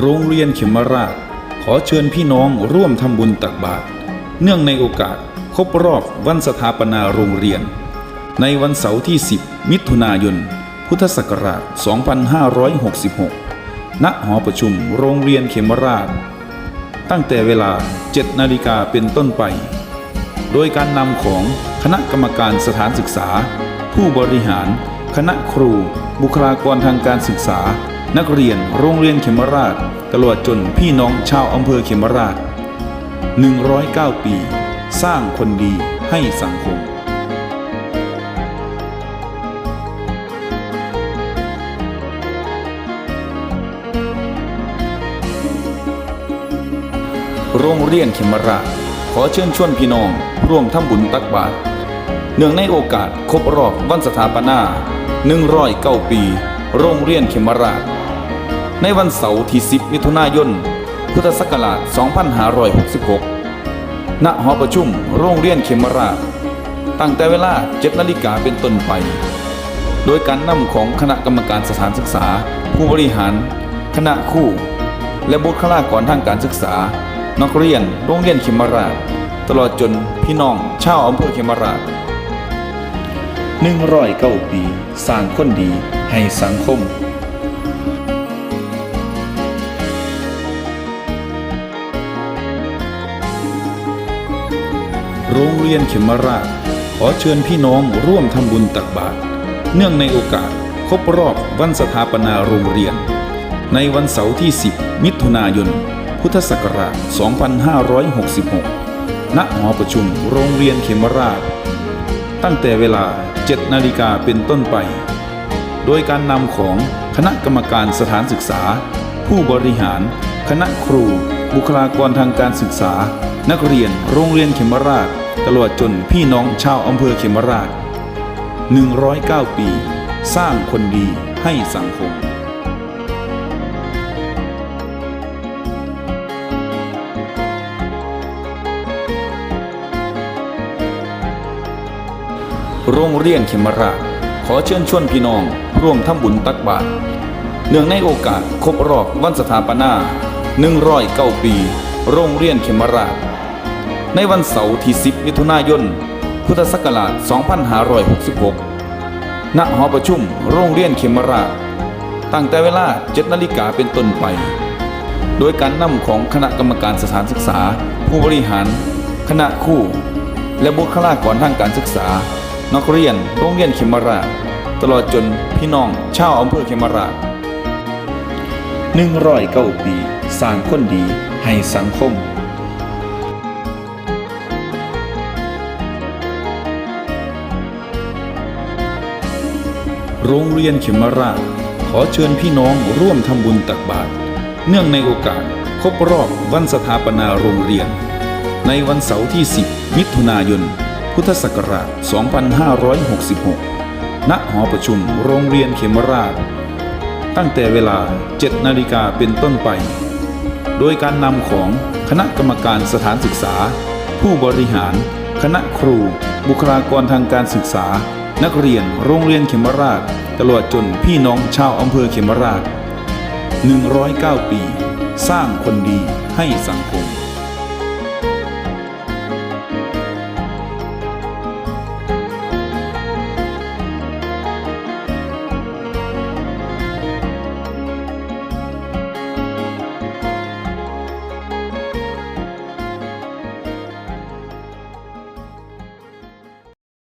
โรงเรียนเขมราช ขอเชิญพี่น้องร่วมทำบุญตักบาตรเนื่องในโอกาสครบรอบวันสถาปนาโรงเรียน ในวันเสาร์ที่ 10 มิถุนายน พุทธศักราช 2566 ณ หอประชุมโรงเรียนเขมราช ตั้งแต่เวลา 7 นาฬิกาเป็นต้นไป โดยการนำของคณะกรรมการสถานศึกษา ผู้บริหาร คณะครู บุคลากรทางการศึกษา นักเรียนโรงเรียนเขมราช ตลอดจนพี่น้องชาวอำเภอเขมราช 109 ปี สร้างคนดีให้สังคมโรงเรียนเขมราช ขอเชิญชวนพี่น้อง ร่วมทำบุญตักบาตรเนื่องในโอกาสครบรอบวันสถาปนา109ปี โรงเรียนเขมราช ในวันเสาร์ที่ 10 มิถุนายน พุทธศักราช 2566 ณ หอประชุมโรงเรียนเขมราช ตั้งแต่เวลา 7 นาฬิกาเป็นต้นไป โดยการนำของคณะกรรมการสถานศึกษา ผู้บริหาร คณะครูและบุคลากรทางการศึกษา นักเรียน โรงเรียนเขมราช ตลอดจนพี่น้องชาวอำเภอเขมราช109ปี สร้างคนดีให้สังคม โรงเรียนเขมราช ขอเชิญพี่น้องร่วมทำบุญตักบาตรเนื่องในโอกาสครบรอบวันสถาปนาโรงเรียน ในวันเสาร์ที่ 10 มิถุนายน พุทธศักราช 2566 ณ หอประชุมโรงเรียนเขมราช ตั้งแต่เวลา 7 นาฬิกาเป็นต้นไป โดยการนำของคณะกรรมการสถานศึกษา ผู้บริหาร คณะครู บุคลากรทางการศึกษา นักเรียนโรงเรียนเขมราช ตลอดจนพี่น้องชาวอำเภอเขมราช 109 ปี สร้างคนดีให้สังคมโรงเรียนเขมราช ขอเชิญชวนพี่น้อง ร่วมทำบุญตักบาตรเนื่องในโอกาสครบรอบวันสถาปนา109ปี โรงเรียนเขมราช ในวันเสาร์ที่ 10 มิถุนายน พุทธศักราช 2566 ณ หอประชุมโรงเรียนเขมราช ตั้งแต่เวลา 7 นาฬิกาเป็นต้นไป โดยการนำของคณะกรรมการสถานศึกษา ผู้บริหาร คณะครูและบุคลากรทางการศึกษา นักเรียนโรงเรียนเขมราช ตลอดจนพี่น้องชาวอำเภอเขมราช109ปี สร้างคนดีให้สังคมโรงเรียนเขมราช ขอเชิญพี่น้องร่วมทำบุญตักบาตรเนื่องในโอกาสครบรอบวันสถาปนาโรงเรียน ในวันเสาร์ที่ 10 มิถุนายน พุทธศักราช 2566 ณ หอประชุมโรงเรียนเขมราช ตั้งแต่เวลา 7 นาฬิกาเป็นต้นไป โดยการนำของคณะกรรมการสถานศึกษา ผู้บริหาร คณะครู บุคลากรทางการศึกษา นักเรียนโรงเรียนเขมราช ตลอดจนพี่น้องชาวอำเภอเขมราช 109 ปี สร้างคนดีให้สังคม